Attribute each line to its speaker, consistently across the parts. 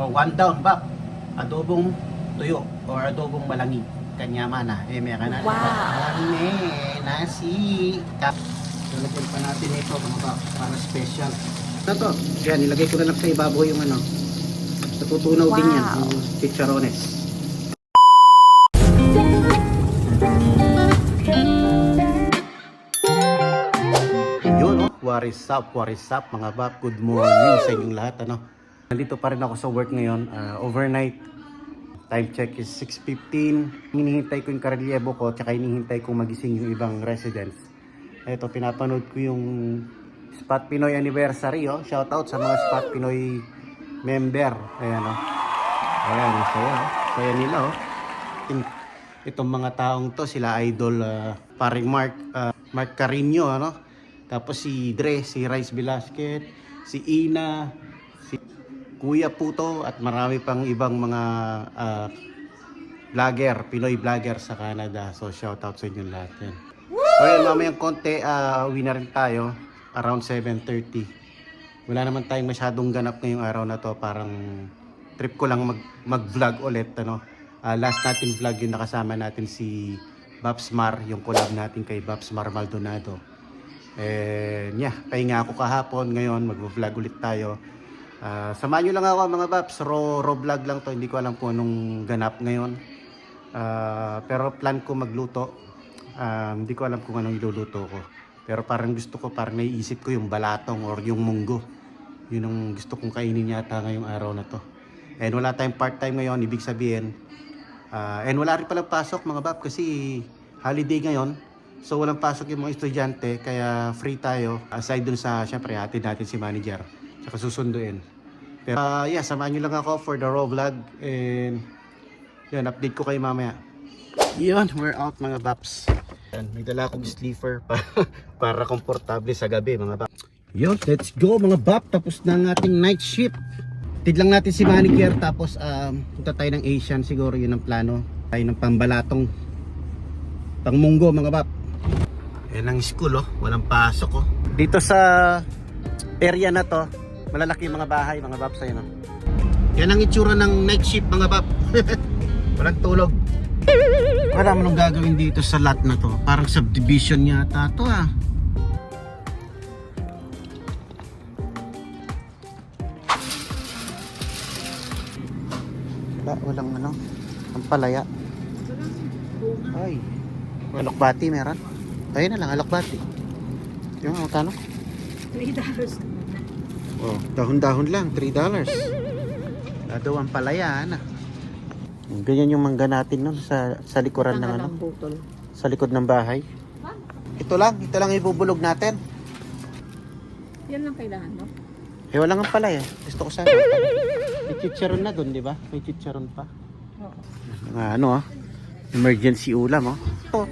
Speaker 1: O one down, bab. Adobong tuyo or adobong malangi. Kanya mana. Eh, ka na.
Speaker 2: Wow.
Speaker 1: Ane, nasi. Kap. Lalagyan pa natin ito mga. Para special. Ito to. Yan, ilagay ko na lang sa ibabaw yung ano. Natutunaw din yan.
Speaker 2: Wow.
Speaker 1: Yung chicharones. Yun, oh. What is up, what is up, mga bab? Good morning sa inyong lahat, ano? Nandito pa rin ako sa work ngayon, ah, overnight. Time check is 6.15. Hinihintay ko yung karelyebo ko, tsaka hinihintay ko magising yung ibang residents. Ito, pinapanood ko yung Spot Pinoy Anniversary, oh. Shoutout sa mga Spot Pinoy member. Ayan, oh. Ayan, saya, oh. Saya nila, oh. Itong mga taong to, sila idol, ah, paring Mark, ah, Mark Carino, ano? Tapos si Dre, si Rice Velasquez, si Ina, Kuya Puto, at marami pang ibang mga ah, vlogger, Pinoy vlogger sa Canada. So shoutout sa inyo lahat yan. So yun, mamayang konti, uh, uwi na rin tayo, around 7.30. Wala naman tayong masyadong ganap ngayong araw na to, parang trip ko lang mag, mag-vlog ulit, ano. Ah, last natin vlog yung nakasama natin si Babs Mar, yung collab natin kay Babs Mar Maldonado. Eh, yeah, pahinga ako kahapon, ngayon mag-vlog ulit tayo. Ah, samahan nyo lang ako mga Babs, raw, raw vlog lang to, hindi ko alam kung anong ganap ngayon. Ah, pero plan ko magluto. Ah, hindi ko alam kung anong iluluto ko. Pero parang gusto ko, parang naiisip ko yung balatong or yung munggo. Yun ang gusto kong kainin yata ngayong araw na to. And wala tayong part-time ngayon, ibig sabihin, Ah, and wala rin palang pasok mga bab kasi holiday ngayon. So walang pasok yung mga estudyante kaya free tayo aside dun sa syempre hatid natin si manager tsaka susunduin. Pero ah, yeah, samahan nyo lang ako for the raw vlog and yun, update ko kayo mamaya. Yun, we're out mga baps. Yan, may dala akong sleeper para, para komportable sa gabi mga bap. Yun, let's go mga bap. Tapos na ang ating night shift. Tid lang natin si manager tapos um, punta tayo ng Asian siguro yun ang plano. Tayo ng pambalatong pangmunggo mga bap. Yan ang school oh, walang pasok oh. Dito sa area na to, malalaki yung mga bahay mga bap sa'yo no. Yan ang itsura ng night shift mga bap. walang tulog. Wala mo nang gagawin dito sa lot na to. Parang subdivision yata to ah. Wala, walang ano, ang palaya. Ay, alokbati meron. Ayun na lang, alokbati. Yung magkano?
Speaker 2: $3
Speaker 1: Oh, dahon-dahon lang, $3. Wala daw ang palaya, ana. Ganyan yung mangga natin no, sa, sa likuran ng ano,
Speaker 2: butol.
Speaker 1: sa likod ng bahay. Ito lang, ito lang ibubulog natin.
Speaker 2: Yan lang kailangan, no?
Speaker 1: Eh, wala nga pala eh. Gusto ko sana. May chicharon na dun, di ba? May chicharon pa.
Speaker 2: Oo.
Speaker 1: Mga ano ah. Emergency ulam oh. Oh.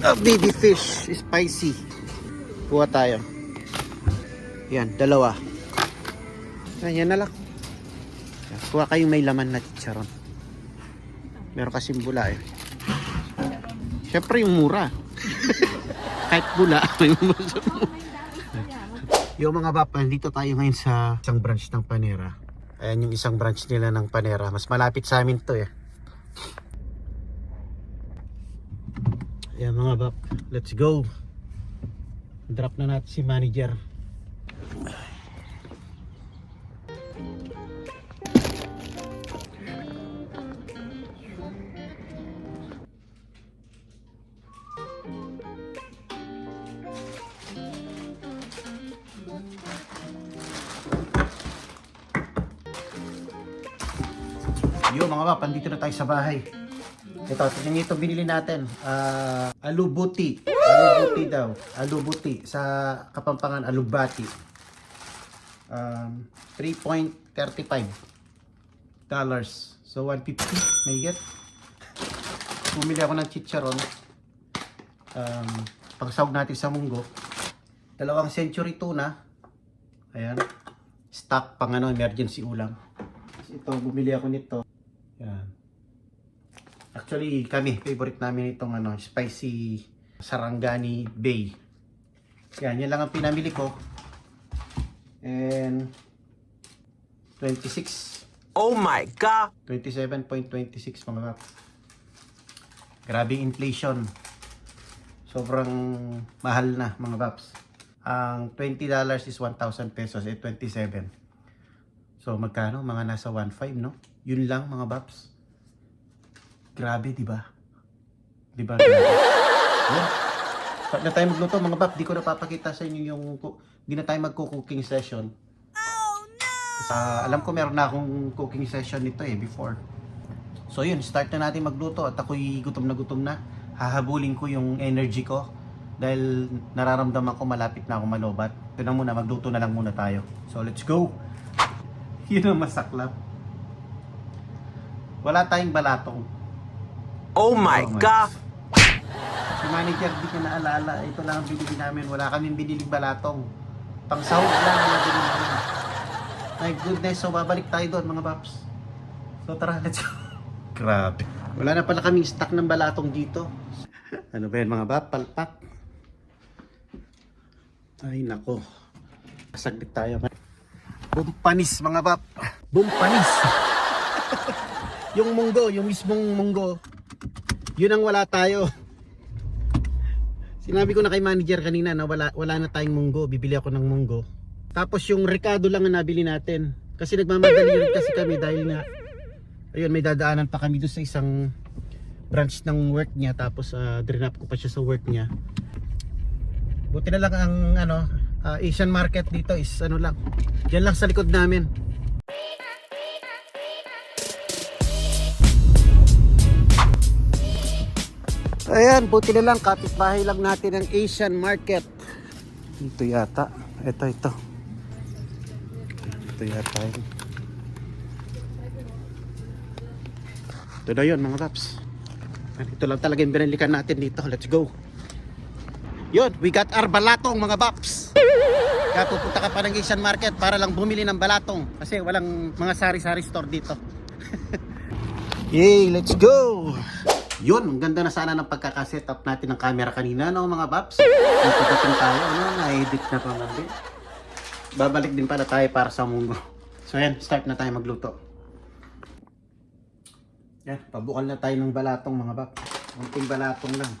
Speaker 1: Ah, baby fish. Spicy. Kuha tayo. Yan, dalawa. Yan, yan na lang. Kuha kayong may laman na chicharon. Meron kasing bula eh. Siyempre yung mura. Kahit bula, may mura. Yung mga bap, dito tayo ngayon sa isang branch ng Panera. Ayan yung isang branch nila ng Panera. Mas malapit sa amin to eh. Ayan mga bap, let's go. Drop na natin si manager. Yo mga bap, andito na tayo sa bahay. Ito, tingnan niyo ito binili natin. Ah, alubuti. Alubuti daw. Alubuti. Sa Kapampangan, alubati. Um, 3.35 dollars. So, 150 may get. Bumili ako ng chicharon. Um, pagsawag natin sa munggo. Dalawang century tuna. Ayan. Stock pang ano, emergency ulam. Ito, bumili ako nito. Yan. Actually, kami, favorite namin itong ano, spicy Sarangani Bay. Yan, yan lang ang pinamili ko. And 26.
Speaker 3: Oh my god!
Speaker 1: 27.26 mga kap. Grabing inflation. Sobrang mahal na mga paps. Ang $20 is 1,000 pesos eh 27. So magkano? Mga nasa 1.5 no? Yun lang mga paps. Grabe, di ba? Di ba? Yun. Pag na tayo magluto mga pap, di ko napapakita sa inyo yung di na tayo magko-cooking session. Sa alam ko meron na akong cooking session nito eh before. So yun, start na natin magluto at ako'y gutom na gutom na. Hahabulin ko yung energy ko dahil nararamdaman ko malapit na ako malobat. Ito na muna, magluto na lang muna tayo. So let's go! Yun ang masaklap. Wala tayong balatong.
Speaker 3: Oh my
Speaker 1: Oh my
Speaker 3: god!
Speaker 1: Si manager di ka naalala, ito lang ang binili namin. Wala kaming biniling balatong. Pang sahog lang ang binili namin. My goodness, so babalik tayo doon mga paps. So tara, let's go. Grabe. Wala na pala kaming stock ng balatong dito. ano ba yan mga pap? Palpak. Ay nako. Saglit tayo. Bumpanis mga pap. Bumpanis. yung munggo, yung mismong munggo, yun ang wala tayo. Sinabi ko na kay manager kanina na wala, wala na tayong munggo. Bibili ako ng munggo. Tapos yung Ricardo lang ang nabili natin. Kasi nagmamadali rin kasi kami dahil nga ayun may dadaanan pa kami doon sa isang branch ng work niya tapos uh, up ko pa siya sa work niya. Buti na lang ang ano ah, Asian market dito is ano lang. Diyan lang sa likod namin. Ayan, buti na lang kapitbahay lang natin ang Asian market. Ito yata. Ito, ito. Ito yata yun. Ito na yun mga paps. Ito lang talaga yung binalikan natin dito. Let's go. Yun, we got our balatong mga paps. Kaya pupunta ka pa ng Asian market para lang bumili ng balatong. Kasi walang mga sari-sari store dito. Yay, let's go! Yun, ang ganda na sana ng pagkakasetup natin ng camera kanina, no mga paps? Nung pagdating tayo, ano, na-edit na pa man din. Babalik din pala tayo para sa munggo. So yan, start na tayo magluto. Yan, pabukal na tayo ng balatong mga paps. Munting balatong lang.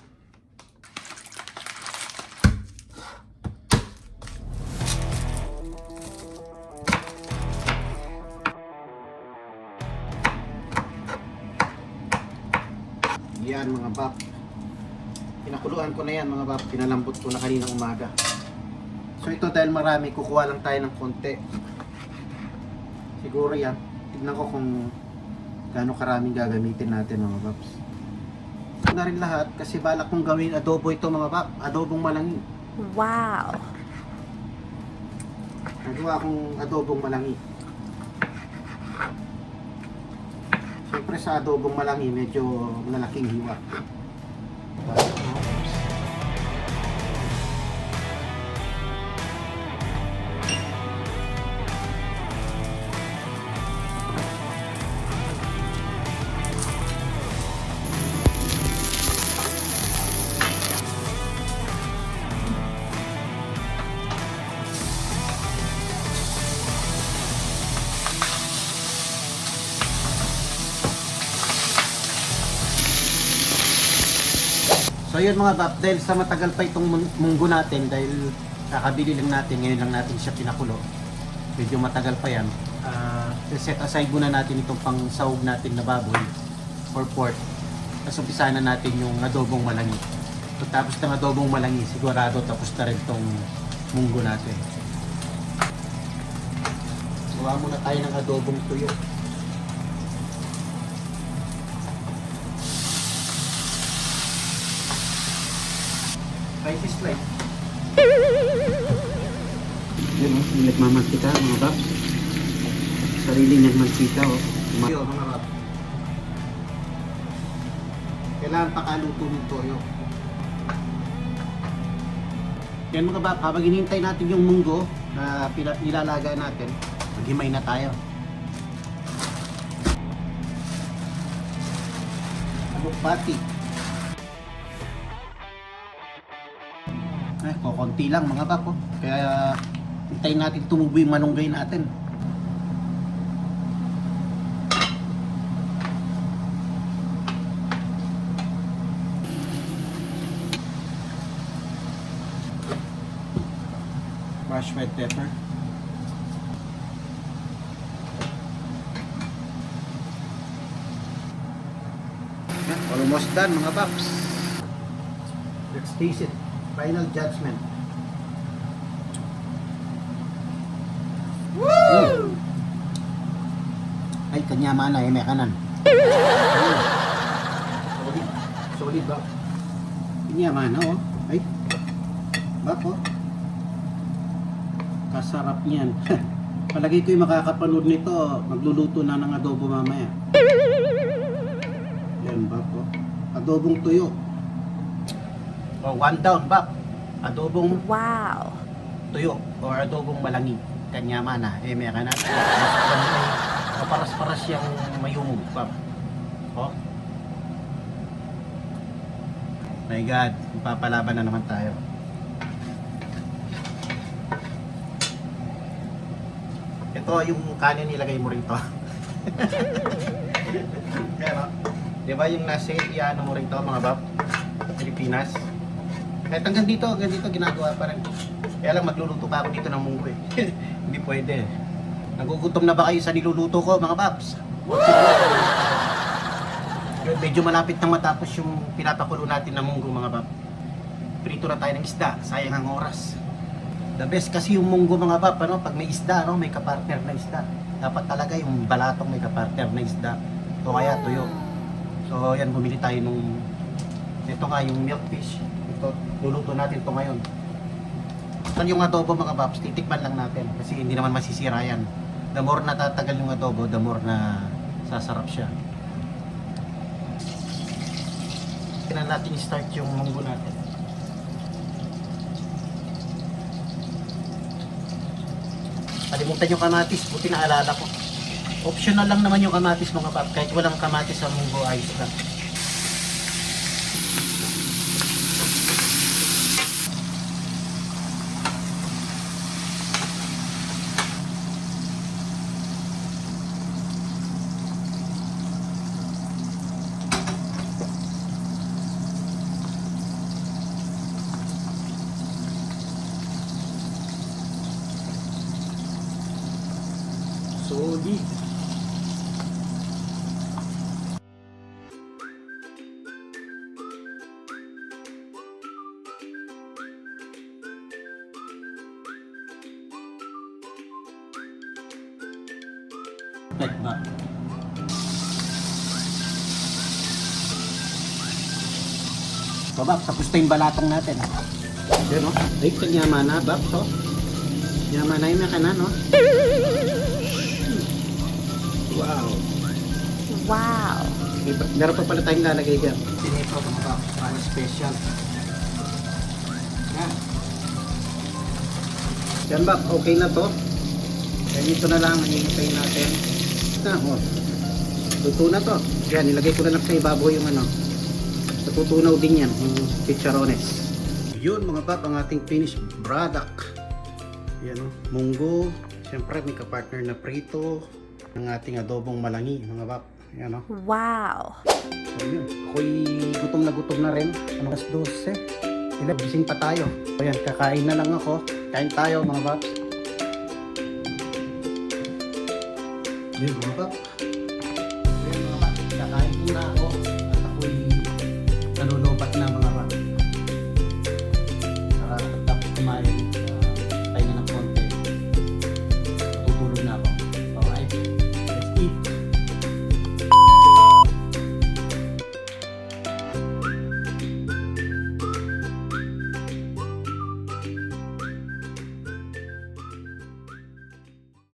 Speaker 1: Yan mga bab. Pinakuluan ko na yan mga bab. Pinalambot ko na kanina umaga. So ito dahil marami, kukuha lang tayo ng konti. Siguro yan. Tignan ko kung gaano karaming gagamitin natin mga. Ito na rin lahat kasi balak kong gawin adobo ito mga bab. Adobong malangi.
Speaker 2: Wow!
Speaker 1: Nagawa kong adobong malangi. Siyempre sa adobong malangi, medyo malaking hiwa. Yun mga bab, dahil sa matagal pa itong mun- munggo natin, dahil kakabili lang natin, ngayon lang natin siya pinakulo. Medyo matagal pa yan. Uh, set aside muna natin itong pang sahog natin na baboy or pork. Tapos umpisa na natin yung adobong malangi. So, ng adobong malangi, sigurado tapos na rin itong munggo natin. Gawa muna tayo ng adobong tuyo. Try this like. Yan o, yung nagmamantika mga babs. Sarili niyang mantika o. Tumayo mga babs. Kailangan pakaluto ng toyo. Yan mga babs, habang hinihintay natin yung munggo na nilalaga natin, maghimay na tayo. Alukbati. O, konti lang mga kapo. Kaya, hintayin natin tumubo yung manunggay natin. Crushed red pepper. Almost done mga paps. Let's taste it. Final judgment. Woo! Ay, kanya mana eh, may kanan. Solid. Solid ba? Kanya mana oh. Ay. Bak oh. Kasarap niyan. Palagi ko yung makakapanood nito, magluluto na ng adobo mamaya. Yan, Bak oh. Adobong tuyo. Oh, one down, Bak. Adobong
Speaker 2: Wow.
Speaker 1: tuyo or adobong malangi. Kanya mana, eh may kanan. Kaparas-paras yung mayumog, Bak. Oh. My God, papalaban na naman tayo. Ito yung kanin nilagay mo rito. Pero, di ba yung nasa ano mo rito mga bab? Pilipinas. Kahit hanggang dito, hanggang dito ginagawa pa rin. Kaya lang magluluto pa ako dito ng munggo eh. Hindi pwede. Nagugutom na ba kayo sa niluluto ko mga? Yun, medyo malapit na matapos yung pinapakulo natin ng munggo mga bab. Prito na tayo ng isda, sayang ang oras. The best kasi yung munggo mga bab, ano, pag may isda, no, may kapartner na isda. Dapat talaga yung balatong may kapartner na isda. O kaya tuyo. So yan, bumili tayo nung ito nga yung milk fish. Ito, luluto natin ito ngayon. Saan yung adobo mga babs, titikman lang natin kasi hindi naman masisira yan. The more natatagal yung adobo, the more na sasarap siya. Kailan natin i-start yung munggo natin. Kalimutan yung kamatis, buti naalala ko. Optional lang naman yung kamatis mga pap, kahit walang kamatis sa munggo ayos lang. Solid. Pet ba? Babak, tapos na yung balatong natin. Yan o. Ay, kanyama na, Babs, o. Yaman na yung makanan, no? Wow.
Speaker 2: Wow.
Speaker 1: Ito, meron pa pala tayong lalagay dyan. Sinito mga ka, para special. Yan. Yan ba, okay na to. Yan ito na lang, hihintay natin. Na, oh. Luto na to. Yan, ilagay ko na lang sa ibabaw yung ano. Natutunaw din yan, yung chicharones. Yun mga bab, ang ating finished product. Yan o, munggo. Siyempre may kapartner na prito. Ang ating adobong malangi mga bab. Yan o.
Speaker 2: Wow.
Speaker 1: So yun, ako'y gutom na gutom na rin. Ano kas 12? Sila, gising pa tayo. Ayan, kakain na lang ako. Kain tayo mga babs. Yun mga babs. Yun mga babs, kakain muna ako.